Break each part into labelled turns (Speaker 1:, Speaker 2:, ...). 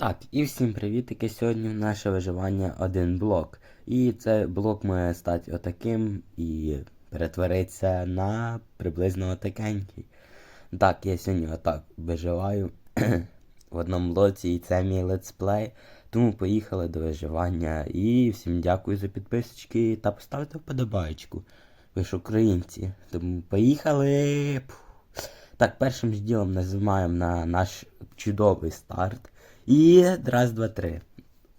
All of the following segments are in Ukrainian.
Speaker 1: Так, і всім привітики. Сьогодні наше виживання один блок. І цей блок має стати отаким і перетворитися на приблизно отакенький. Так, я сьогодні отак виживаю в одному блоці, і це мій летсплей. Тому поїхали до виживання. І всім дякую за підписочки та поставте вподобайку. Ви ж українці. Тому поїхали. Так, першим ж ділом нажимаємо на наш чудовий старт. І раз, два, три.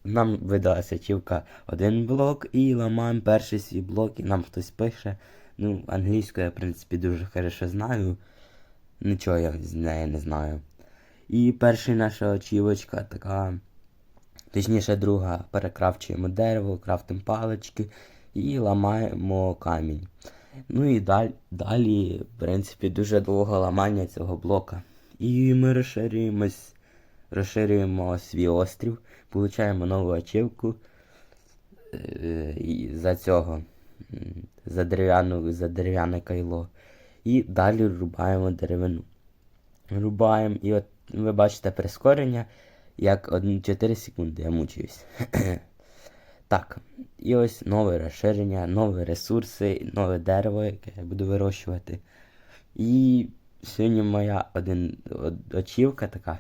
Speaker 1: Нам видалася чівка один блок і ламаємо перший свій блок, і нам хтось пише. Ну, англійську я, в принципі, дуже хорошо знаю. Нічого я з неї не знаю. І перша наша очівочка така. Точніше, друга, перекрафчуємо дерево, крафтимо палички і ламаємо камінь. Ну і далі, далі, в принципі, дуже довго ламання цього блока. І ми розширюємось, розширюємо свій острів, получаємо нову ачівку е, за цього, за, дерев'яну, за дерев'яне кайло. І далі рубаємо деревину. Рубаємо, і от ви бачите прискорення, як 4 секунди я мучуюсь. Так, і ось нове розширення, нові ресурси, нове дерево, яке я буду вирощувати. І сьогодні моя один очівка така.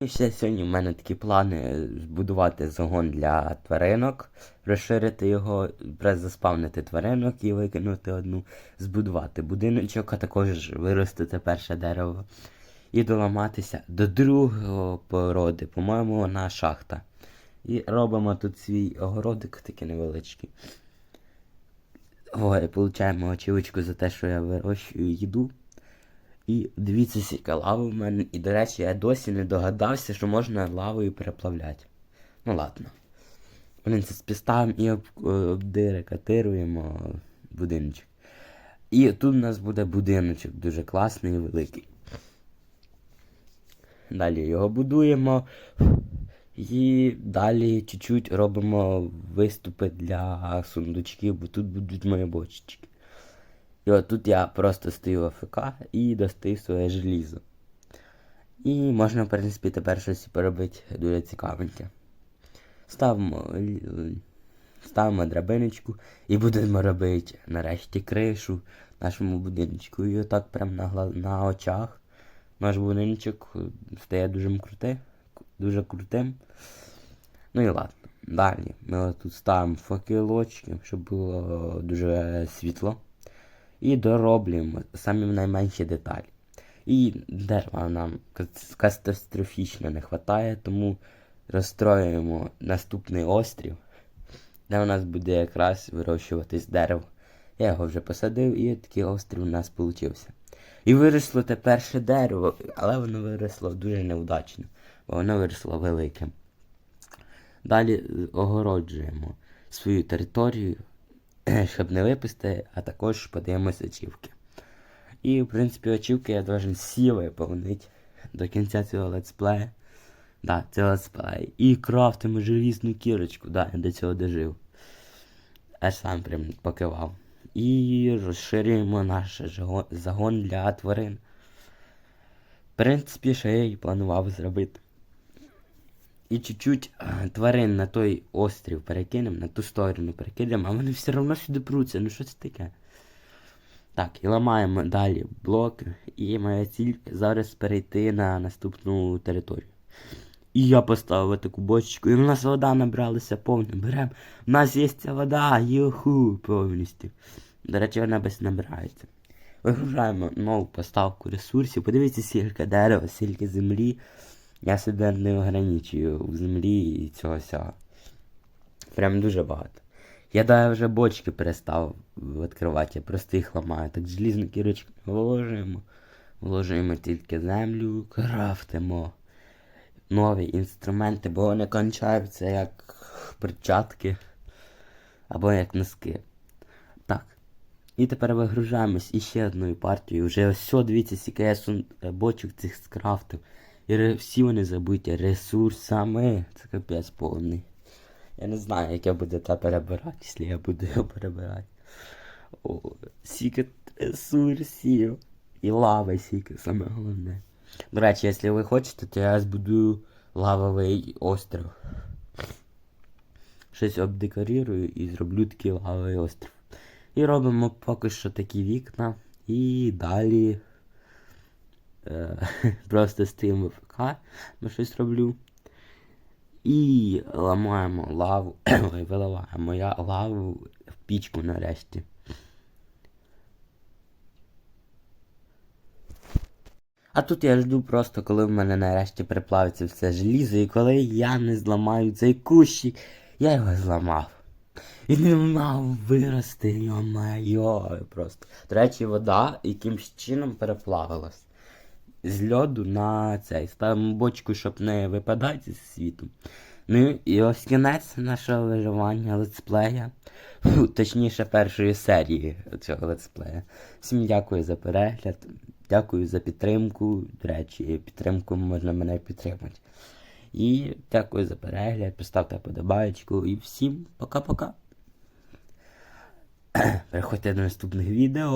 Speaker 1: І ще сьогодні в мене такі плани збудувати загон для тваринок, розширити його, заспавнити тваринок і викинути одну, збудувати будиночок, а також виростити перше дерево. І доламатися до другого породи, по-моєму, вона шахта. І робимо тут свій огородик такий невеличкий. Ой, получаємо очівочку за те, що я вирощую їду. І дивіться, скільки лави в мене. І, до речі, я досі не догадався, що можна лавою переплавляти. Ну ладно. Блин, це спіставимо і об, обдирекатируємо будиночок. І тут у нас буде будиночок дуже класний і великий. Далі його будуємо. І далі чуть-чуть робимо виступи для сундучків, бо тут будуть мої бочечки. І от тут я просто стою в АФК і достаю своє желізо. І можна, в принципі, тепер щось поробити дуже цікавеньке. Ставимо, ставимо драбиночку і будемо робити нарешті кришу нашому будиночку. І отак прямо на, на очах наш будиночок стає дуже крутим. Дуже крутим. Ну і ладно. Далі ми тут ставимо факелочки, щоб було дуже світло. І дороблюємо самі найменші деталі. І дерева нам катастрофічно не вистачає, тому розстроюємо наступний острів, де у нас буде якраз вирощуватись дерево. Я його вже посадив і такий острів у нас вийшов. І виросло те перше дерево, але воно виросло дуже неудачно, бо воно виросло великим. Далі е, огороджуємо свою територію, щоб не випустити, а також подаємося очівки. І, в принципі, очівки я должен всі виповнити до кінця цього летсплея. Да, це летсплей. І крафтимо желізну кірочку, да, я до цього дожив. Аж сам прям покивав. І розширюємо наш загон для тварин. В принципі, що я і планував зробити. І чуть-чуть е, тварин на той острів перекинемо, на ту сторону перекинемо, а вони все одно сюди пруться. Ну що це таке? Так, і ламаємо далі блок. І моя ціль зараз перейти на наступну територію. І я поставив таку бочечку, і в нас вода набралася повна. Беремо. У нас є ця вода, юху, повністю. До речі, вона без набирається. Вигружаємо нову поставку ресурсів. Подивіться, скільки дерева, скільки землі. Я себе не ограничую в землі і цього всього. Прям дуже багато. Я даже вже бочки перестав відкривати, я просто їх ламаю. Так желізну кірочку вложуємо. Вложуємо тільки землю, крафтимо нові інструменти, бо вони кончаються як перчатки або як носки. Так. І тепер вигружаємось іще одною партією. Вже ось дивіться, скільки я бочок цих скрафтив. І всі вони забиті ресурсами. Це капець повний. Я не знаю, як я буду це перебирати, якщо я буду його перебирати. О, скільки ресурсів. І лави скільки, саме головне. До речі, якщо ви хочете, то я збудую лавовий остров. Щось обдекорирую і зроблю такий лавовий остров. І робимо поки що такі вікна. І далі просто стоїмо в ФК, ми щось роблю. І ламаємо лаву. Виливаємо я лаву в пічку нарешті. А тут я жду просто, коли в мене нарешті приплавиться все желізо, і коли я не зламаю цей кущик, я його зламав. Він не мав вирости, йо-майо, просто. До речі, вода якимсь чином переплавилась. З льоду на цей. Ставимо бочку, щоб не випадати з світу. Ну і ось кінець нашого виживання летсплея. Фу, точніше, першої серії цього летсплея. Всім дякую за перегляд. Дякую за підтримку. До речі, підтримкою можна мене підтримати. І дякую за перегляд. Поставте подобаєчку. І всім пока-пока. Переходьте до наступних відео.